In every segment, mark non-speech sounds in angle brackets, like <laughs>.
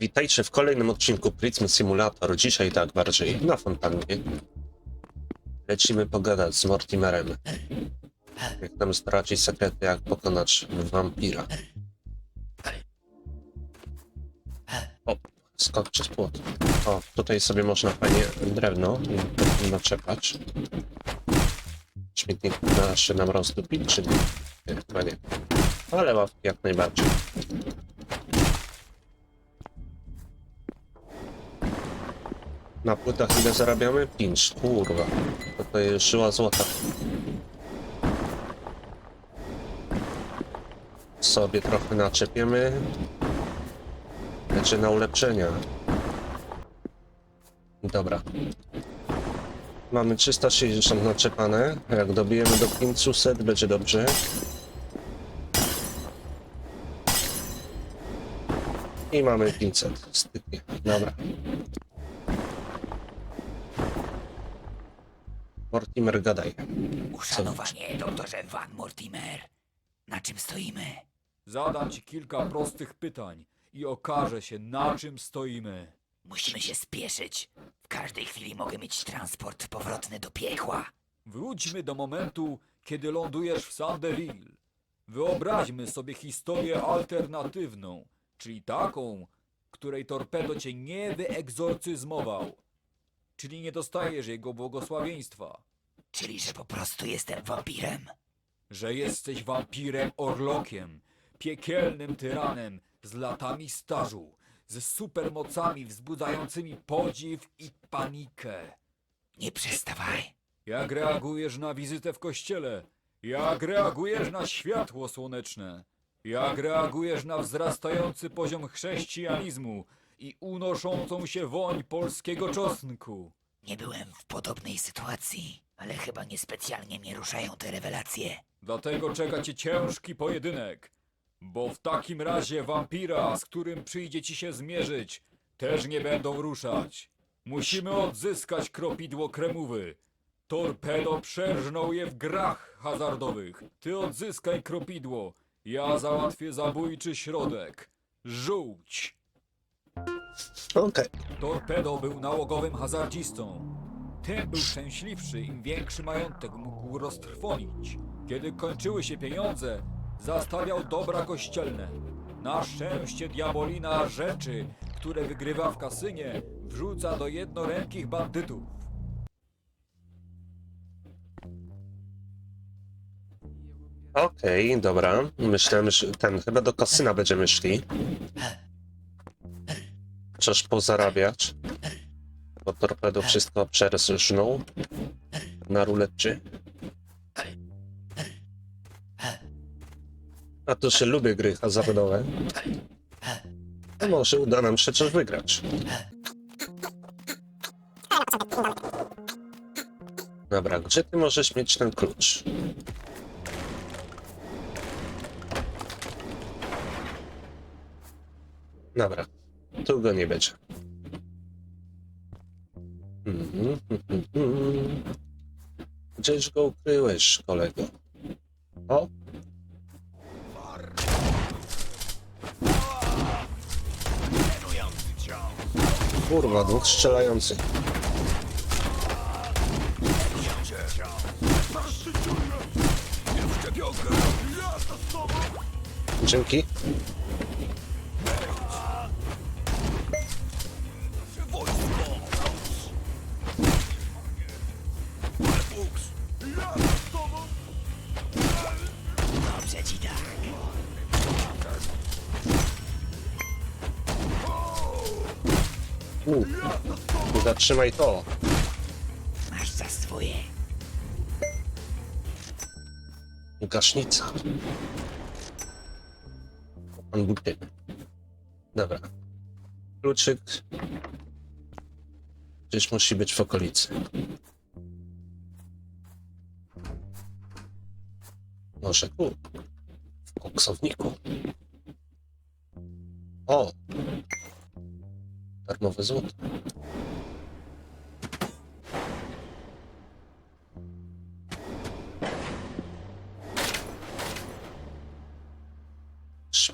Witajcie w kolejnym odcinku Prism Simulator. Dzisiaj tak bardziej na fontannie. Lecimy pogadać z Mortimerem. Jak nam zdradzić sekrety, jak pokonać wampira. O, skok przez płot. O, tutaj sobie można fajnie drewno naczepać. Śmietnik da się nam rozdupić, czy? Nie, chyba nie. Ale ławki jak najbardziej. Na płytach ile zarabiamy? 5. Kurwa. To to jest żyła złota. Sobie trochę naczepiemy. Będzie na ulepszenia. Dobra. Mamy 360 naczepane. Jak dobijemy do 500 będzie dobrze. I mamy 500. Styknie. Dobra. Mortimer, gadaj. Uszanowanie, doktorze Van Mortimer. Na czym stoimy? Zadam ci kilka prostych pytań i okaże się, na czym stoimy. Musimy się spieszyć. W każdej chwili mogę mieć transport powrotny do piekła. Wróćmy do momentu, kiedy lądujesz w Sanderil. Wyobraźmy sobie historię alternatywną, czyli taką, której torpedo cię nie wyegzorcyzmował. Czyli nie dostajesz jego błogosławieństwa. Czyli, że po prostu jestem wampirem. Że jesteś wampirem orlokiem, piekielnym tyranem z latami stażu, z supermocami wzbudzającymi podziw i panikę. Nie przestawaj. Jak reagujesz na wizytę w kościele? Jak reagujesz na światło słoneczne? Jak reagujesz na wzrastający poziom chrześcijanizmu i unoszącą się woń polskiego czosnku? Nie byłem w podobnej sytuacji, ale chyba niespecjalnie mnie ruszają te rewelacje. Dlatego czeka cię ciężki pojedynek. Bo w takim razie wampira, z którym przyjdzie ci się zmierzyć, też nie będą ruszać. Musimy odzyskać kropidło kremówy. Torpedo przerżnął je w grach hazardowych. Ty odzyskaj kropidło. Ja załatwię zabójczy środek. Żółć. Okej. Torpedo był nałogowym hazardzistą. Tym był szczęśliwszy, im większy majątek mógł roztrwonić. Kiedy kończyły się pieniądze, zastawiał dobra kościelne. Na szczęście diabolina rzeczy, które wygrywa w kasynie, wrzuca do jednorękich bandytów. Okej, dobra. Myślałem, że ten, chyba do kasyna będziemy szli. Chociaż pozarabiać. Bo torpedo wszystko przerżnął. Na rulecie. A to się lubię gry hazardowe. No może uda nam się coś wygrać. Dobra, gdzie ty możesz mieć ten klucz? Dobra, tu go nie będzie. Gdzieś go ukryłeś, kolego? O! Kurwa, dwóch strzelających. Dzięki. Zatrzymaj to. Masz za swoje. Gasznica. Pan buty. Dobra. Kluczyk. Gdzieś musi być w okolicy. Może tu. W koksowniku. O! Darmowe złoto.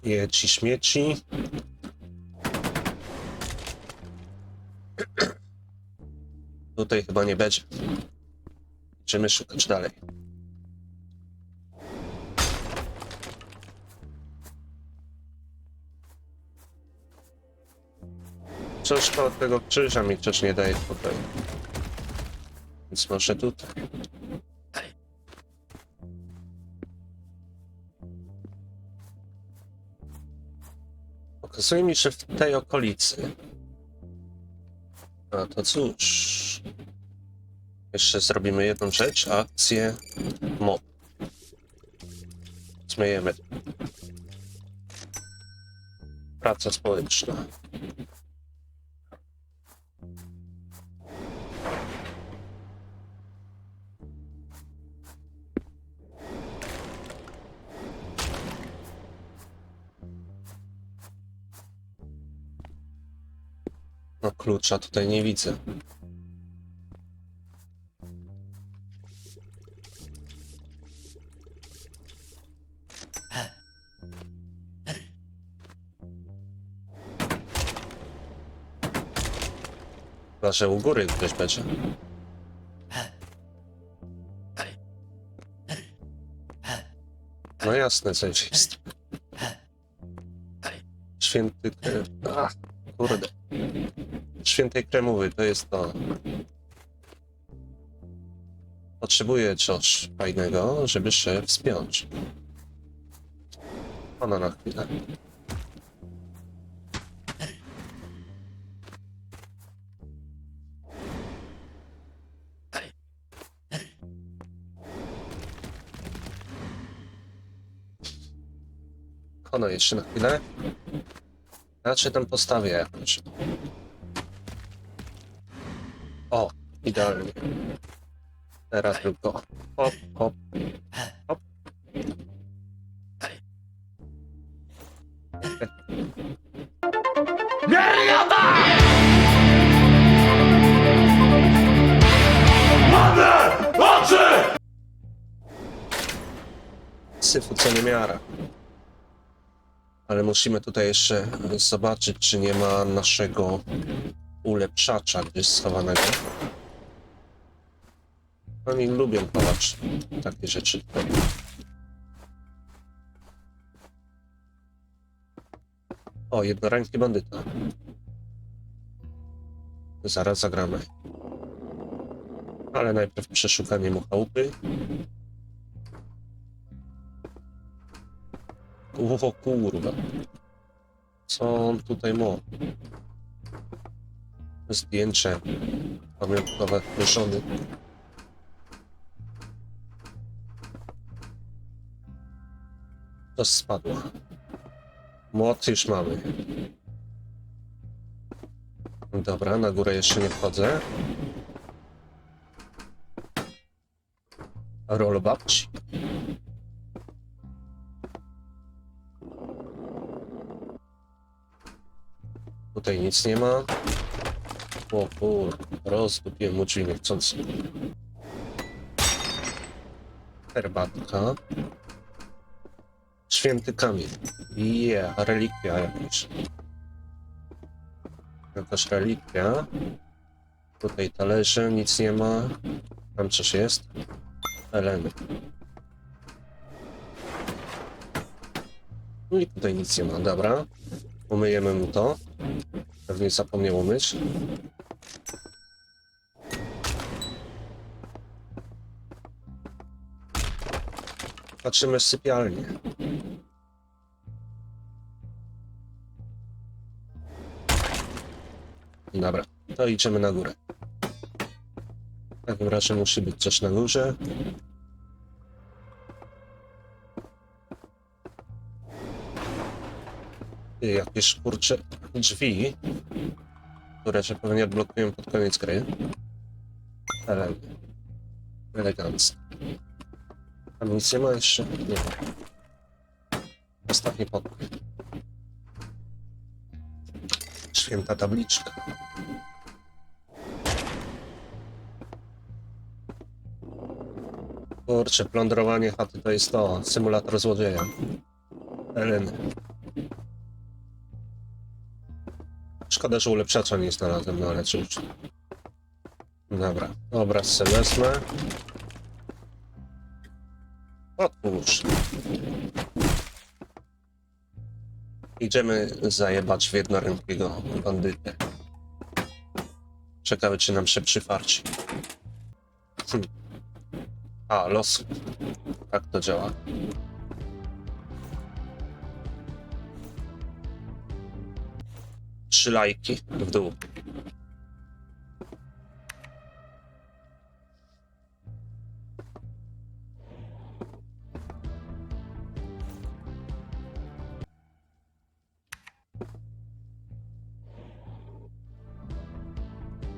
śmieci, śmieci. Tutaj chyba nie będzie. Idziemy szukać dalej. Coś od tego krzyża mi też nie daje tutaj. Więc może tutaj. Okazuje mi, że w tej okolicy. A to cóż. Jeszcze zrobimy jedną rzecz, akcję mob. Zmyjemy. Praca społeczna. Klucza tutaj nie widzę. Chyba, że u góry ktoś będzie. No jasne, coś jest. Święty... kre- Ach, kurde. Świętej kremowy, to jest to. Potrzebuję coś fajnego, żeby się wspiąć. Ona na chwilę. Ono jeszcze na chwilę. Raczej tam postawię jakoś. Idealnie. Teraz tylko hop, hop, hop. Syfu co nie miara. Ale musimy tutaj jeszcze zobaczyć, czy nie ma naszego ulepszacza gdzieś schowanego. Oni lubią chować takie rzeczy. O, jednoręki bandyta. Zaraz zagramy. Ale najpierw przeszukanie mu chałupy. O kurwa. Co on tutaj ma? Zdjęcie pamiątkowe żony. To spadło. Młot już mamy. Dobra, na górę jeszcze nie wchodzę. Rol babci. Tutaj nic nie ma. O kur, rozdupiłem mu drzwi niechcący. Herbatka. Święty kamień. Yeah, relikwia jakaś. Jakaś relikwia. Tutaj talerze, nic nie ma. Tam coś jest. Eleny. No i tutaj nic nie ma, dobra. Umyjemy mu to. Pewnie zapomniał umyć. Patrzymy sypialnię. Dobra, to idziemy na górę. W takim razie musi być coś na górze. Jakieś kurcze drzwi, które się pewnie odblokują pod koniec gry. Ale elegancko. Tam nic nie ma jeszcze? Nie ma. Ostatni pokój. Święta tabliczka. Kurczę, plądrowanie chaty to jest to, symulator złodzieja. Eleny. Szkoda, że ulepszacza nie znalazłem, no ale cóż. Dobra, obraz sobie wezmę. Otwórz. Idziemy zajebać w jednorękiego bandytę. Ciekawe, czy nam się przyfarci. Hm. A, los. Tak to działa. Trzy lajki w dół.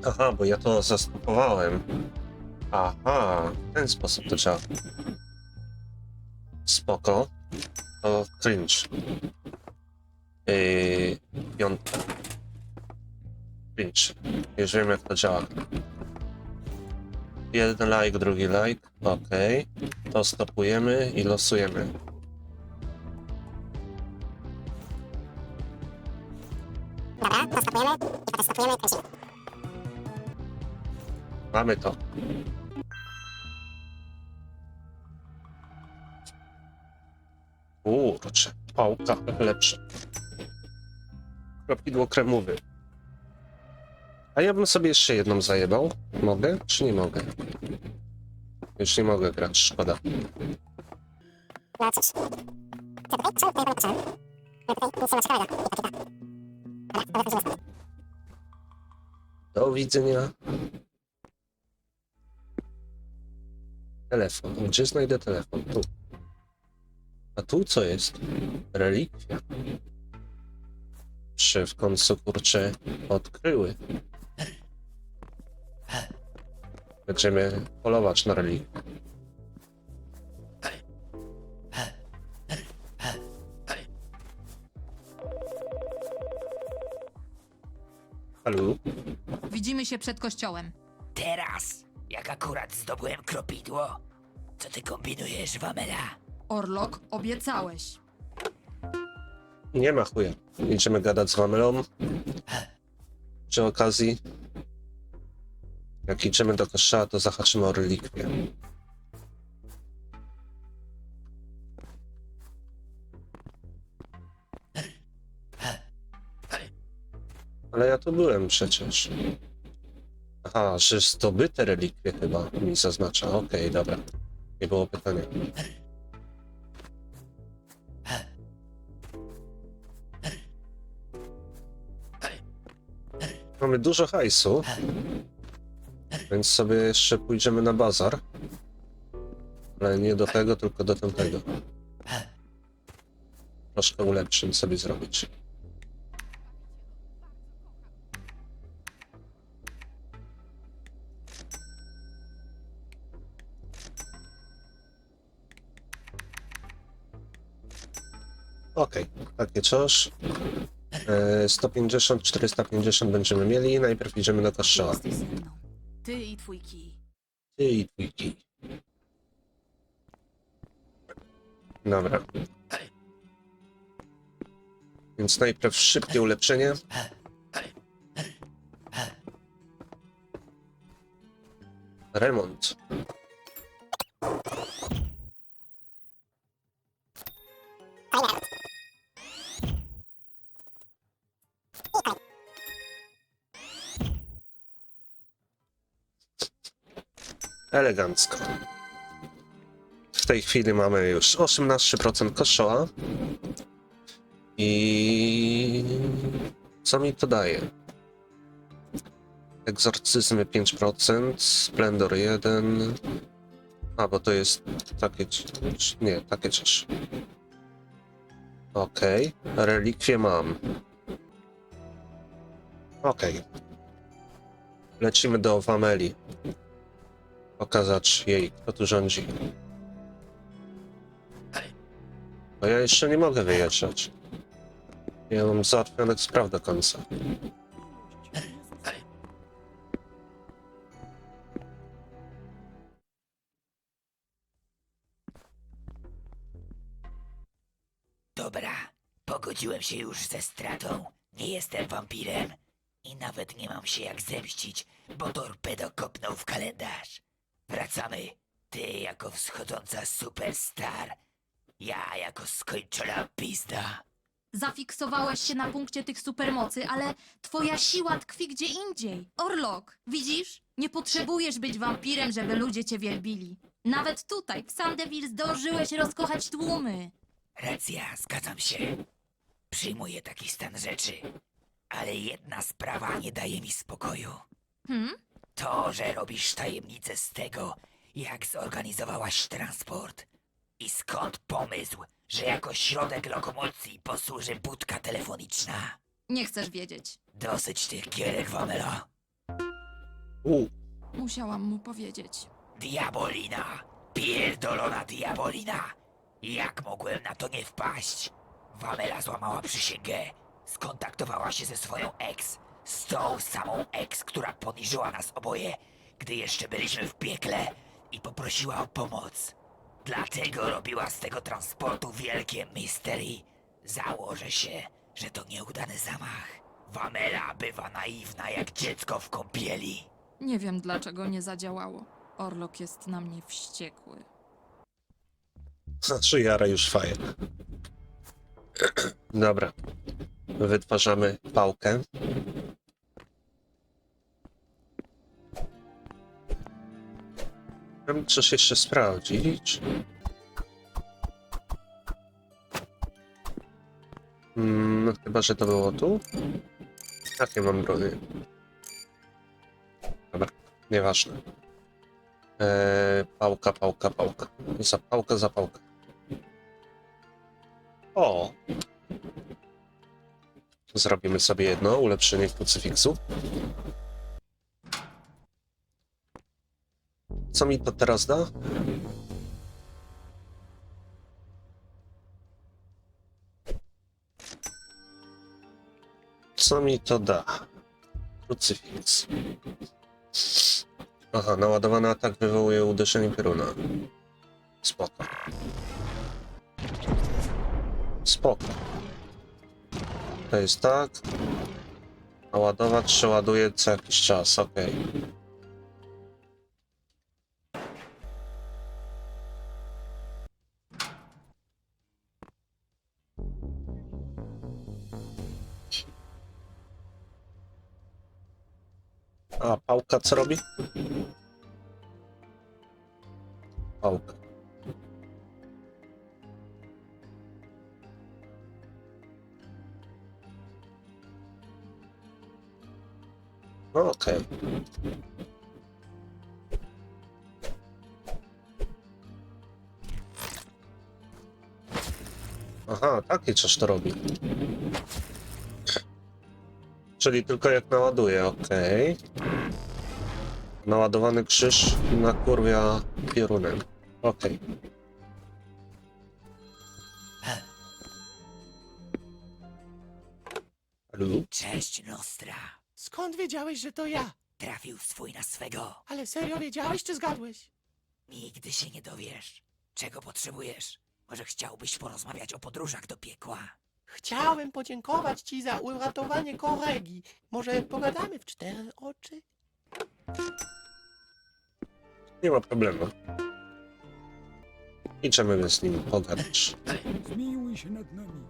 Aha, bo ja to zastopowałem. Aha, w ten sposób to działa. Spoko. To cringe. Yy, piątka. Cringe. Już wiem jak to działa. Jeden like, drugi like. Okej. To stopujemy i losujemy. Dobra, to stopujemy potem stopujemy i kręcimy. Mamy to. Kurczę, pałka lepsza. Kropidło kremowy. A ja bym sobie jeszcze jedną zajebał. Mogę, czy nie mogę? Już nie mogę grać, szkoda. No cóż. Telefon. Gdzie znajdę telefon? Tu. A tu co jest? Relikwia. Czy w końcu kurcze odkryły? Będziemy polować na relikwię. Halo? Widzimy się przed kościołem. Teraz, jak akurat zdobyłem kropidło, co ty kombinujesz, Wamela? Orlok, obiecałeś. Nie ma chuja. Idziemy gadać z Wamelą. Przy okazji, jak idziemy do kościoła, to zahaczymy o relikwię. Ale ja tu byłem przecież. Aha, że zdobyte relikwie chyba mi zaznacza. Okej, dobra. Nie było pytania. Mamy dużo hajsu, więc sobie jeszcze pójdziemy na bazar. Ale nie do tego, tylko do tamtego. Troszkę ulepszeń sobie zrobić. Okej, takie coś. E, 150, 450 będziemy mieli. Najpierw idziemy jesteś ze mną. Ty i twój kij. Ty i twój kij. Dobra. Więc najpierw szybkie ulepszenie. Remont. Elegancko. W tej chwili mamy już 18% kościoła. I co mi to daje? Egzorcyzmy 5%, Splendor 1. A, bo to jest takie. Nie, takie coś. Okej, relikwie mam. Okej. Lecimy do Wameli. Pokazać jej, kto tu rządzi. Bo ja jeszcze nie mogę wyjeżdżać. Ja mam załatwionych spraw do końca. Dobra, pogodziłem się już ze stratą. Nie jestem wampirem. I nawet nie mam się jak zemścić, bo torpedo kopnął w kalendarz. Wracamy. Ty jako wschodząca superstar. Ja jako skończona pizda. Zafiksowałeś się na punkcie tych supermocy, ale twoja siła tkwi gdzie indziej. Orlok, widzisz? Nie potrzebujesz być wampirem, żeby ludzie cię wielbili. Nawet tutaj, w Sandeville, zdążyłeś rozkochać tłumy. Racja, zgadzam się. Przyjmuję taki stan rzeczy. Ale jedna sprawa nie daje mi spokoju. Hmm? To, że robisz tajemnicę z tego, jak zorganizowałaś transport. I skąd pomysł, że jako środek lokomocji posłuży budka telefoniczna? Nie chcesz wiedzieć. Dosyć tych gierek, Wamela. U, Musiałam mu powiedzieć. Diabolina! Pierdolona diabolina! Jak mogłem na to nie wpaść? Wamela złamała przysięgę. Skontaktowała się ze swoją ex. Z tą samą ex, która poniżyła nas oboje, gdy jeszcze byliśmy w piekle i poprosiła o pomoc. Dlatego robiła z tego transportu wielkie mystery. Założę się, że to nieudany zamach. Wamela bywa naiwna jak dziecko w kąpieli. Nie wiem, dlaczego nie zadziałało. Orlok jest na mnie wściekły. znaczy jara już fajer. <clears throat> Dobra. Wytwarzamy pałkę. Chciałbym coś jeszcze sprawdzić. Mm, no chyba, że to było tu. Jakie mam brony? Dobra, nieważne. Eee, pałka, pałka, pałka. Zapałka, zapałka. O! Zrobimy sobie jedno ulepszenie krucyfiksu. Co mi to teraz da? Co mi to da? Krucyfiks. Aha, naładowany atak wywołuje uderzenie pioruna. Spoko. Spoko. To jest tak. Naładować się ładuje co jakiś czas, okej. A, pałka co robi? Pałka. No okej. Aha, takie coś to robi. Czyli tylko jak naładuje, okej. Naładowany krzyż nakurwia piorunem. Okej. Halo? Cześć, Nostra. Skąd wiedziałeś, że to ja? Trafił swój na swego. Ale serio wiedziałeś, czy zgadłeś? Nigdy się nie dowiesz. Czego potrzebujesz? Może chciałbyś porozmawiać o podróżach do piekła? Chciałem podziękować ci za uratowanie kolegi. Może pogadamy w cztery oczy? Nie ma problemu. Idziemy z nim pogadać. Zmiłuj się nad nami.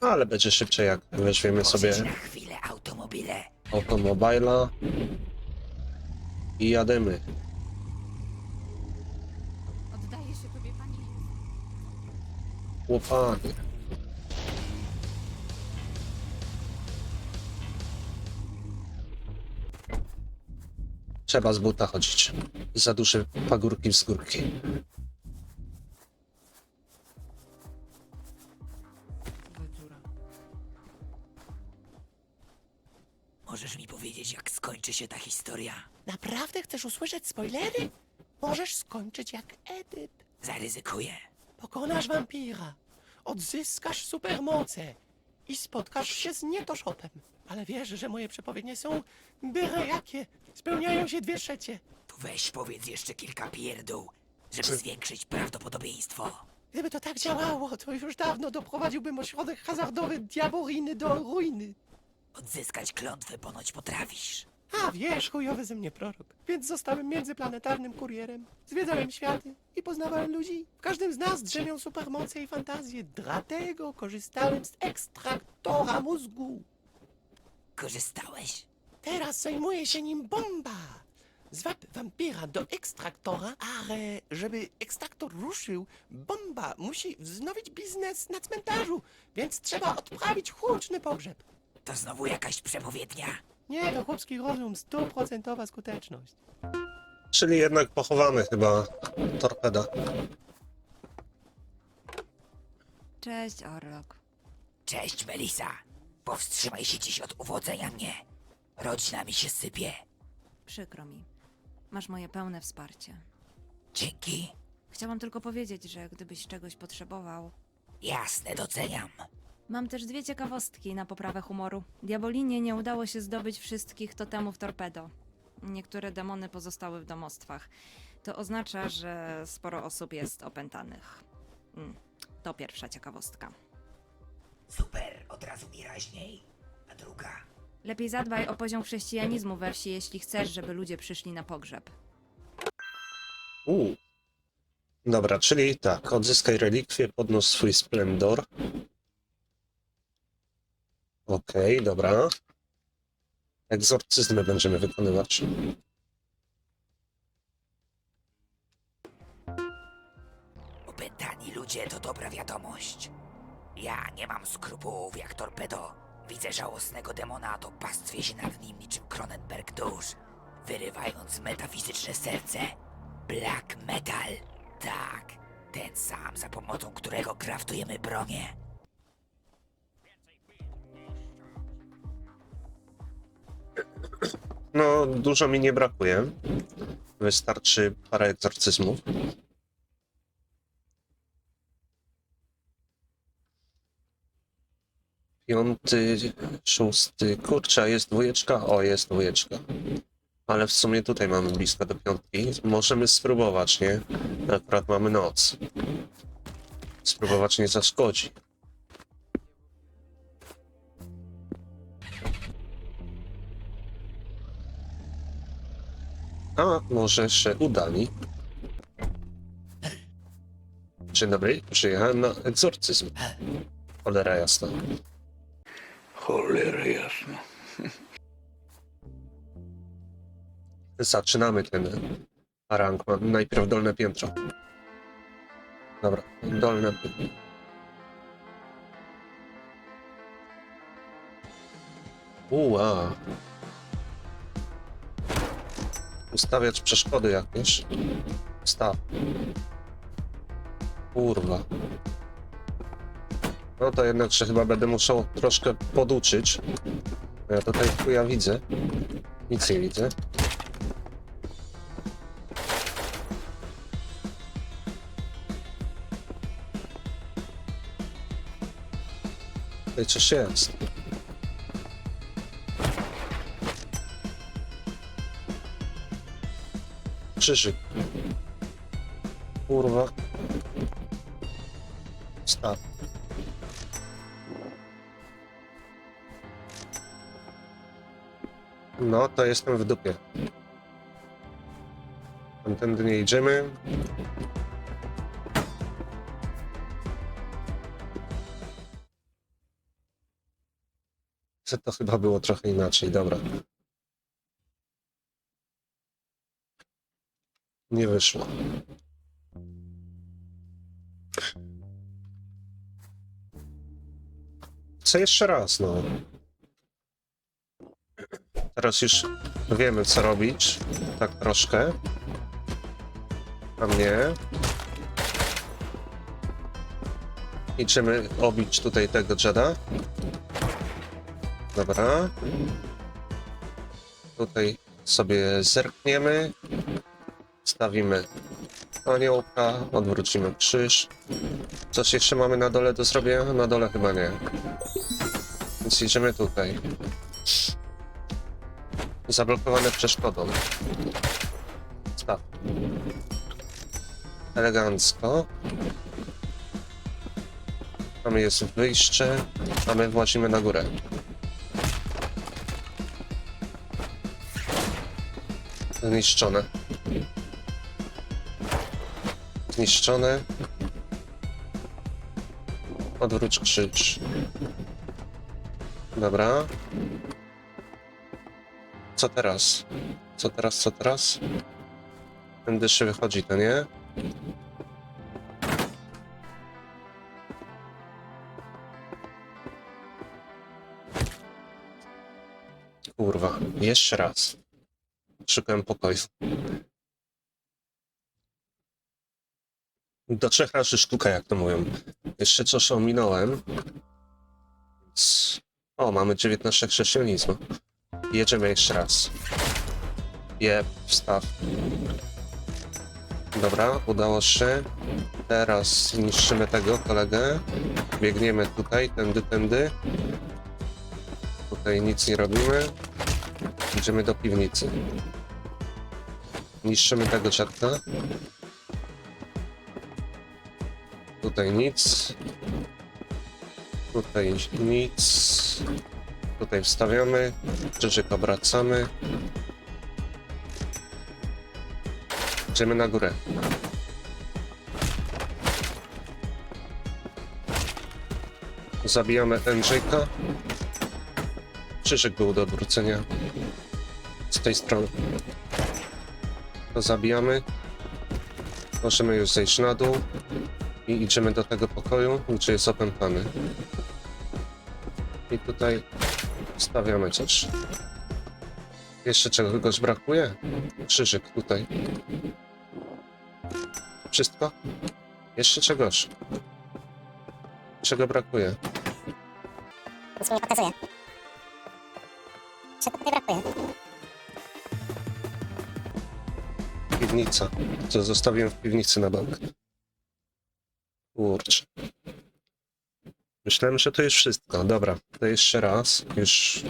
Ale będzie szybciej, jak weźmiemy sobie na chwilę automobile. automobila i jademy. Oddaję się tobie, pani. Łopanie. Trzeba z buta chodzić. Za duże pagórki z górki. Skończy się ta historia? Naprawdę chcesz usłyszeć spoilery? Możesz skończyć jak Edyt. Zaryzykuję. Pokonasz wampira, odzyskasz supermoce i spotkasz się z nietoszopem. Ale wiesz, że moje przepowiednie są byle jakie. Spełniają się dwie trzecie. Tu weź powiedz jeszcze kilka pierdół, żeby zwiększyć prawdopodobieństwo. Gdyby to tak działało, to już dawno doprowadziłbym ośrodek hazardowy Diaboriny do ruiny. Odzyskać klątwę ponoć potrafisz. A wiesz, chujowy ze mnie prorok. Więc zostałem międzyplanetarnym kurierem. Zwiedzałem światy i poznawałem ludzi. W każdym z nas drzemią supermoce i fantazje. Dlatego korzystałem z ekstraktora mózgu. Korzystałeś? Teraz zajmuje się nim bomba. Zwab wampira do ekstraktora, ale żeby ekstraktor ruszył, bomba musi wznowić biznes na cmentarzu, więc trzeba odprawić huczny pogrzeb. To znowu jakaś przepowiednia. Nie, to chłopski rozum, stuprocentowa skuteczność. Czyli jednak pochowamy chyba torpeda. Cześć, Orlok. Cześć, Melisa. Powstrzymaj się dziś od uwodzenia mnie. Rodzina mi się sypie. Przykro mi. Masz moje pełne wsparcie. Dzięki. Chciałam tylko powiedzieć, że gdybyś czegoś potrzebował. Jasne, doceniam. Mam też dwie ciekawostki na poprawę humoru. Diabolinie nie udało się zdobyć wszystkich totemów torpedo. Niektóre demony pozostały w domostwach. To oznacza, że sporo osób jest opętanych. Mm, To pierwsza ciekawostka. Super, od razu mi raźniej. A druga? Lepiej zadbaj o poziom chrześcijanizmu we wsi, jeśli chcesz, żeby ludzie przyszli na pogrzeb. Uuu. Dobra, czyli tak, odzyskaj relikwie, podnóż swój splendor. Okej, dobra. Egzorcyzmy będziemy wykonywać. Opętani ludzie to dobra wiadomość. Ja nie mam skrupułów jak torpedo. Widzę żałosnego demona, to pastwię się nad nim niczym Cronenberg dusz, wyrywając metafizyczne serce. Black metal. Tak, ten sam, za pomocą którego kraftujemy bronię. No, dużo mi nie brakuje. Wystarczy parę egzorcyzmów. Piąty, szósty. Kurczę, jest dwójeczka? O, jest dwójeczka. Ale w sumie tutaj mamy blisko do piątki. Możemy spróbować, nie? Akurat mamy noc. Spróbować nie zaszkodzi. A może się udali. Dzień dobry, przyjechałem na egzorcyzm. Cholera jasna. Cholera jasna. <laughs> Zaczynamy ten. Mam najpierw dolne piętro. Dobra, dolne piętro. Uła. Ustawiać przeszkody jakieś. Staw. Kurwa. No to jednak że chyba będę musiał troszkę poduczyć. Ja tutaj chuja widzę. Nic nie widzę. Tutaj coś jest. Krzyżyk. Kurwa. Staw. No, to jestem w dupie. Tamtędy nie idziemy. To chyba było trochę inaczej, dobra. Nie wyszło. Chcę jeszcze raz, no. Teraz już wiemy, co robić. Tak troszkę. A mnie. Idziemy obić tutaj tego Jeda. Dobra. Tutaj sobie zerkniemy. Stawimy aniołka, odwrócimy krzyż. Coś jeszcze mamy na dole do zrobienia? Na dole chyba nie. Więc idziemy tutaj. Zablokowane przeszkodą. Staw. Elegancko. Tam jest wyjście, a my włazimy na górę. Zniszczone. Zniszczone. Odwróć krzyż. Dobra. Co teraz? Co teraz, co teraz? Tędy się wychodzi, to nie? Kurwa, jeszcze raz. Szukałem pokoju. Do trzech razy sztuka, jak to mówią. Jeszcze coś ominąłem. O, mamy 19 chrześcijanizmu. Jedziemy jeszcze raz. Je, wstaw. Dobra, udało się. Teraz zniszczymy tego kolegę. Biegniemy tutaj, tędy, tędy. Tutaj nic nie robimy. Idziemy do piwnicy. Niszczymy tego dziadka. Tutaj nic. Tutaj nic. Tutaj wstawiamy. Krzyżyk obracamy. Idziemy na górę. Zabijamy Andrzejka. Krzyżyk był do odwrócenia. Z tej strony. To zabijamy. Możemy już zejść na dół. Idziemy do tego pokoju, gdzie jest opętany. I tutaj stawiamy coś. Jeszcze czegoś brakuje? Krzyżyk tutaj. Wszystko? Jeszcze czegoś. Czego brakuje? Nic mi nie pokazuje. Czego tutaj brakuje? Piwnica. Co zostawiłem w piwnicy na bank. Kurczę. Myślałem, że to już wszystko. Dobra, to jeszcze raz. Już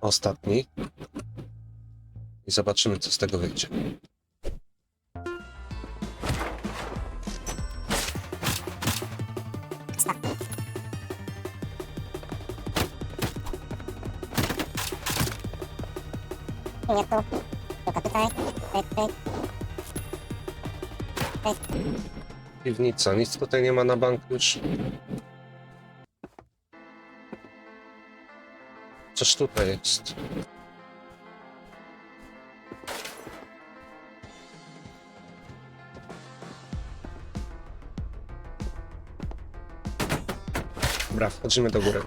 ostatni. I zobaczymy, co z tego wyjdzie. Nie tu, Piwnica. Nic tutaj nie ma na bank już. Coś tutaj jest. Dobra, wchodzimy do góry.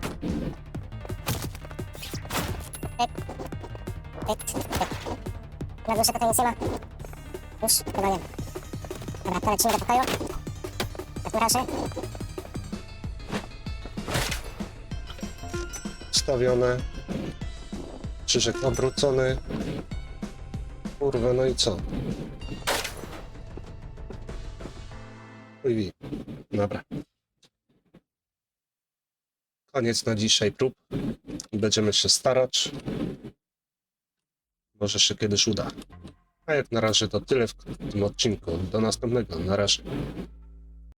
Na górze tutaj nie ma. Już, chyba nie. Dobra, to lecimy do pokoju. Razie. Stawione. Krzyżyk obrócony. Kurwa, no i co? Uj, dobra. Koniec na dzisiaj prób. Będziemy się starać. Może się kiedyś uda. A jak na razie to tyle w tym odcinku. Do następnego. Na razie.